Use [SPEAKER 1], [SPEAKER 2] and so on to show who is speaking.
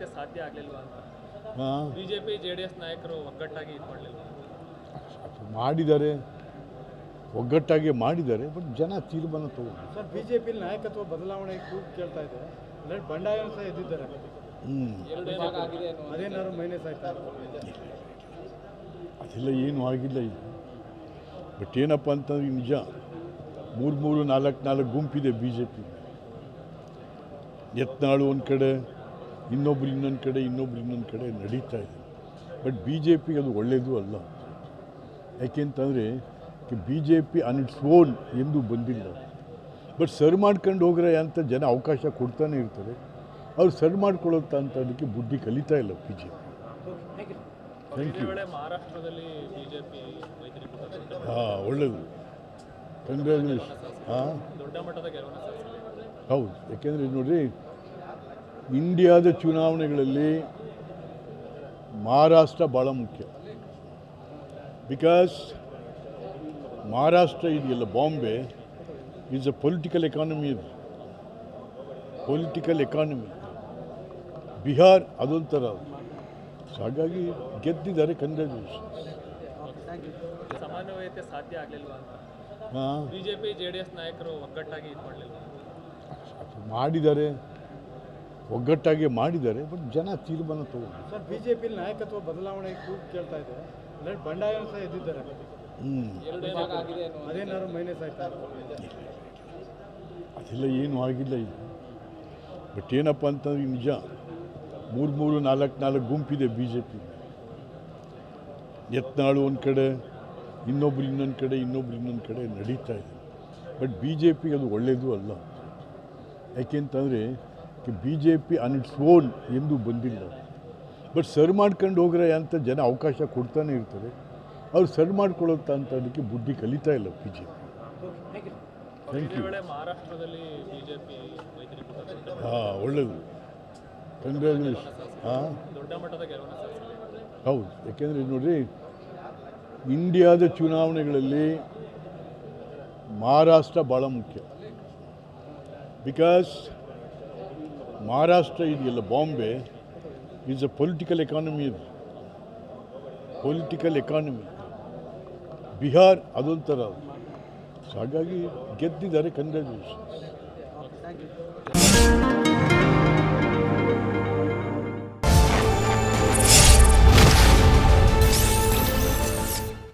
[SPEAKER 1] ಸಮನ್ವಯತೆ ಸಾಧ್ಯ ಆಗಲಿಲ್ವಾ ಅಂತ?
[SPEAKER 2] ಹಾಂ.
[SPEAKER 1] ಬಿಜೆಪಿ ಜೆ ಡಿ ಎಸ್ ನಾಯಕರು ಒಗ್ಗಟ್ಟಾಗಿ ಇಟ್ಕೊಳ್ಳಿಲ್ಲ
[SPEAKER 2] ಮಾಡಿದ್ದಾರೆ ಒಗ್ಗಟ್ಟಾಗಿ ಮಾಡಿದ್ದಾರೆ ಬಟ್ ಜನ ತೀರ್ಮಾನ ತಗೊಂಡು.
[SPEAKER 3] ಸರ್ ಬಿಜೆಪಿ ನಾಯಕತ್ವ ಬದಲಾವಣೆ ಕೂಗು ಕೇಳ್ತಾ ಇದೆ ಅಲ್ಲಿ ಬಂಡಾಯ ಸಹ ಎದ್ದಿದ್ದಾರೆ. ಅದೇನಾದ್ರು ಮೈನಸ್ ಆಯ್ತಾ?
[SPEAKER 2] ಅದೆಲ್ಲ ಏನೂ ಆಗಿಲ್ಲ ಈಗ. ಬಟ್ ಏನಪ್ಪ ಅಂತಂದ್ರೆ ನಿಜ. ಮೂರು ಮೂರು ನಾಲ್ಕು ನಾಲ್ಕು ಗುಂಪಿದೆ ಬಿ ಜೆ ಪಿ ಯತ್ನಾಳು ಒಂದು ಕಡೆ ಇನ್ನೊಬ್ರು ಇನ್ನೊಂದು ಕಡೆ ಇನ್ನೊಬ್ರು ಇನ್ನೊಂದು ಕಡೆ ನಡೀತಾ ಇದೆ. ಬಟ್ ಬಿ ಜೆ ಪಿಗೆ ಅದು ಒಳ್ಳೆಯದು ಅಲ್ಲ. ಯಾಕೆಂತಂದರೆ B J P on its own ಎಂದು ಬಂದಿಲ್ಲ. ಬಟ್ ಸರ್ ಮಾಡ್ಕೊಂಡು ಹೋಗ್ರೆ ಅಂತ ಜನ ಅವಕಾಶ ಕೊಡ್ತಾನೆ ಇರ್ತಾರೆ. ಅವ್ರು ಸರ್ ಮಾಡ್ಕೊಳ್ಳೋಂಥ ಅಂತ ಅದಕ್ಕೆ ಬುದ್ಧಿ ಕಲಿತಾ ಇಲ್ಲ B J P thank you ಹಾಂ ಒಳ್ಳೆಯದು ಕಂಗ್ರ್ಯಾಚುಲೇಷನ್ ಹಾಂ ಹೌದು. ಯಾಕೆಂದರೆ ನೋಡ್ರಿ ಇಂಡಿಯಾದ ಚುನಾವಣೆಗಳಲ್ಲಿ ಮಹಾರಾಷ್ಟ್ರ ಭಾಳ ಮುಖ್ಯ. ಬಿಕಾಸ್ ಮಹಾರಾಷ್ಟ್ರ ಇದೆಯಲ್ಲ Bombay is a political economy ಇದು. ಪೊಲಿಟಿಕಲ್ ಎಕಾನಮಿ ಬಿಹಾರ್ ಅದೊಂಥರ ಸೊ ಹಾಗಾಗಿ ಗೆದ್ದಿದ್ದಾರೆ ಕಂಗ್ರ್ಯಾಚುಲೇಷನ್ ಹಾಂ. ಮಾಡಿದ್ದಾರೆ. ಒಗ್ಗಟ್ಟಾಗಿ ಮಾಡಿದ್ದಾರೆ ಬಟ್ ಜನ ತೀರ್ಮಾನ ತಗೊಂಡು
[SPEAKER 3] ಸರ್ ಬಿಜೆಪಿ ನಾಯಕತ್ವ ಬದಲಾವಣೆ ಕೂತು ಕೇಳ್ತಾ ಇದೆ. ಅಲ್ಲಿ ಬಂಡಾಯ ಸಹ ಎದ್ದಿದ್ದಾರೆ. ಅದೇನಾದ್ರು ಮೈನಸ್ ಆಯ್ತಾ?
[SPEAKER 2] ಅದೆಲ್ಲ ಏನೂ ಆಗಿಲ್ಲ ಈಗ. ಬಟ್ ಏನಪ್ಪ ಅಂತಂದ್ರೆ ನಿಜ ಮೂರು ಮೂರು ನಾಲ್ಕು ನಾಲ್ಕು ಗುಂಪಿದೆ ಬಿ ಜೆ ಪಿ ಯತ್ನಾಳು ಒಂದು ಕಡೆ ಇನ್ನೊಬ್ರು ಇನ್ನೊಂದು ಕಡೆ ಇನ್ನೊಬ್ರು ಇನ್ನೊಂದು ಕಡೆ ನಡೀತಾ ಇದೆ. ಬಟ್ ಬಿ ಜೆ ಪಿಗೆ ಅದು ಒಳ್ಳೆಯದು ಅಲ್ಲ. ಯಾಕೆಂತಂದರೆ B J P on its own ಎಂದು ಬಂದಿಲ್ಲ. ಬಟ್ ಸರ್ ಮಾಡ್ಕೊಂಡು ಹೋಗ್ರೆ ಅಂತ ಜನ ಅವಕಾಶ ಕೊಡ್ತಾನೆ ಇರ್ತಾರೆ. ಅವ್ರು ಸರ್ ಮಾಡ್ಕೊಳ್ಳೋಂಥ ಅಂತ ಅದಕ್ಕೆ ಬುದ್ಧಿ ಕಲಿತಾ ಇಲ್ಲ B J P thank you ಹಾಂ ಒಳ್ಳೆಯದು ಕಂಗ್ರ್ಯಾಚುಲೇಷನ್ ಹಾಂ? ಹೌದು. ಯಾಕೆಂದರೆ ನೋಡಿ ಇಂಡಿಯಾದ ಚುನಾವಣೆಗಳಲ್ಲಿ ಮಹಾರಾಷ್ಟ್ರ ಭಾಳ ಮುಖ್ಯ. ಬಿಕಾಸ್ ಮಹಾರಾಷ್ಟ್ರ ಇದೆಯಲ್ಲ Bombay is a political economy ಇದು ಪೊಲಿಟಿಕಲ್ ಎಕಾನಮಿ ಬಿಹಾರ್ ಅದೊಂಥರ ಹಾಗಾಗಿ ಗೆದ್ದಿದ್ದಾರೆ ಕಂಗ್ರ್ಯಾಚುಲೇಷನ್